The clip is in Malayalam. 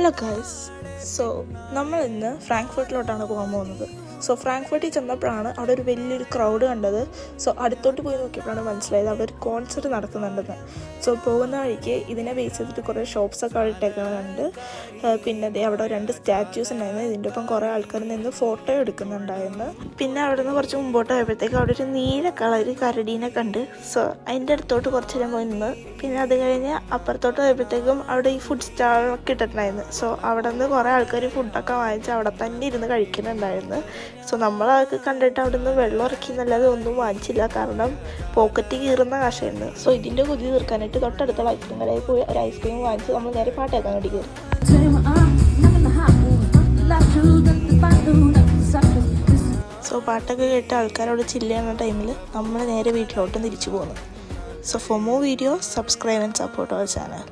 hello guys. സോ നമ്മൾ ഇന്ന് ഫ്രാങ്ക്ഫർട്ടിലോട്ടാണ് പോകാൻ പോകുന്നത്. സോ ഫ്രാങ്ക്ഫർട്ടിൽ ചെന്നപ്പോഴാണ് അവിടെ ഒരു വലിയൊരു ക്രൗഡ് കണ്ടത്. സോ അടുത്തോട്ട് പോയി നോക്കിയപ്പോഴാണ് മനസ്സിലായത് അവിടെ ഒരു കോൺസെർട്ട് നടക്കുന്നുണ്ടെന്ന് സോ പോകുന്ന വഴിക്ക് ഇതിനെ ബേസ് ചെയ്തിട്ട് കുറേ ഷോപ്സൊക്കെ ഇട്ടേക്കുന്നുണ്ട് പിന്നെ അവിടെ രണ്ട് സ്റ്റാച്യൂസ് ഉണ്ടായിരുന്നു. ഇതിന്റെ ഒപ്പം കുറേ ആൾക്കാർ നിന്ന് ഫോട്ടോ എടുക്കുന്നുണ്ടായിരുന്നു. പിന്നെ അവിടെ നിന്ന് കുറച്ച് മുമ്പോട്ട് പോയപ്പോഴത്തേക്ക് അവിടെ ഒരു നീല കളർ കരടീനെ കണ്ട്. സോ അതിന്റെ അടുത്തോട്ട് കുറച്ച് നേരം പോയി നിന്ന്. പിന്നെ അത് കഴിഞ്ഞ് അപ്പുറത്തോട്ട് പോയപ്പോഴത്തേക്കും അവിടെ ഈ ഫുഡ് സ്റ്റാളൊക്കെ ഇട്ടിട്ടുണ്ടായിരുന്നു. സോ അവിടെ നിന്ന് കുറേ ആൾക്കാർ ഫുഡൊക്കെ വാങ്ങിച്ച് അവിടെ തന്നെ ഇരുന്ന് കഴിക്കുന്നുണ്ടായിരുന്നു. സോ നമ്മളതൊക്കെ കണ്ടിട്ട് അവിടെ നിന്ന് വെള്ളം ഇറക്കി എന്നല്ലാതെ ഒന്നും വാങ്ങിച്ചില്ല. കാരണം പോക്കറ്റ് കീറുന്ന കാശായിരുന്നു സോ ഇതിന്റെ കുതി തീർക്കാനായിട്ട് തൊട്ടടുത്തുള്ള ഐസ്ക്രീം കടയിൽ പോയി ഒരു ഐസ്ക്രീം വാങ്ങിച്ച് നമ്മൾ നേരെ പാട്ടേക്കാൻ വേണ്ടി കയറി. സോ പാട്ടൊക്കെ കേട്ട് ആൾക്കാരോട് ചില്ല് ചെയ്യുന്ന ടൈമിൽ നമ്മൾ നേരെ വീട്ടിലോട്ട് തിരിച്ചു പോകുന്നു so for more video subscribe and support our channel